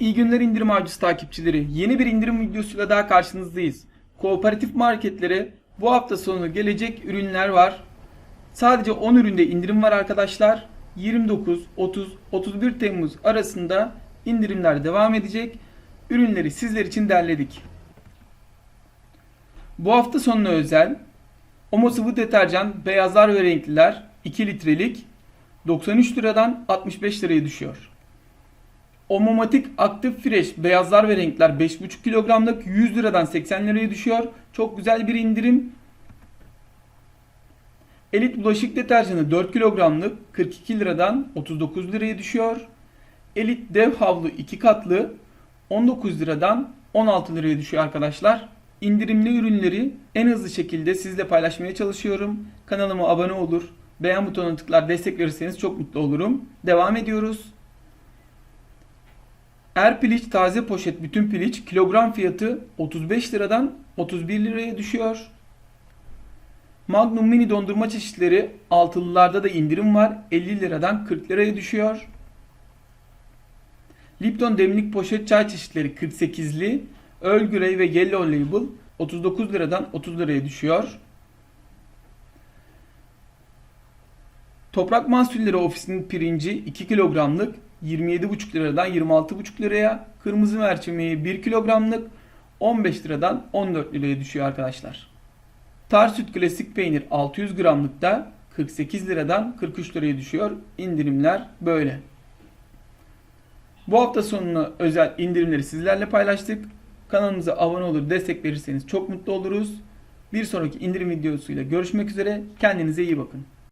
İyi günler indirim avcısı takipçileri. Yeni bir indirim videosuyla daha karşınızdayız. Kooperatif marketlere bu hafta sonu gelecek ürünler var. Sadece 10 üründe indirim var arkadaşlar. 29, 30, 31 Temmuz arasında indirimler devam edecek. Ürünleri sizler için derledik. Bu hafta sonuna özel Omo sıvı deterjan beyazlar ve renkliler 2 litrelik 93 liradan 65 liraya düşüyor. Omomatik aktif fresh beyazlar ve renkler 5,5 kilogramlık 100 liradan 80 liraya düşüyor. Çok güzel bir indirim. Elit bulaşık deterjanı 4 kilogramlık 42 liradan 39 liraya düşüyor. Elit dev havlu 2 katlı 19 liradan 16 liraya düşüyor arkadaşlar. İndirimli ürünleri en hızlı şekilde sizle paylaşmaya çalışıyorum. Kanalıma abone olur, beğen butonuna tıklar destek verirseniz çok mutlu olurum. Devam ediyoruz. Er piliç taze poşet bütün piliç kilogram fiyatı 35 liradan 31 liraya düşüyor. Magnum mini dondurma çeşitleri altılılarda da indirim var. 50 liradan 40 liraya düşüyor. Lipton demlik poşet çay çeşitleri 48'li. Earl Grey ve Yellow Label 39 liradan 30 liraya düşüyor. Toprak Mahsulleri Ofisi'nin pirinci 2 kilogramlık 27,5 liradan 26,5 liraya, kırmızı mercimeği 1 kilogramlık 15 liradan 14 liraya düşüyor arkadaşlar. Tar süt klasik peynir 600 gramlık da 48 liradan 43 liraya düşüyor. İndirimler böyle. Bu hafta sonuna özel indirimleri sizlerle paylaştık. Kanalımıza abone olur, destek verirseniz çok mutlu oluruz. Bir sonraki indirim videosuyla görüşmek üzere. Kendinize iyi bakın.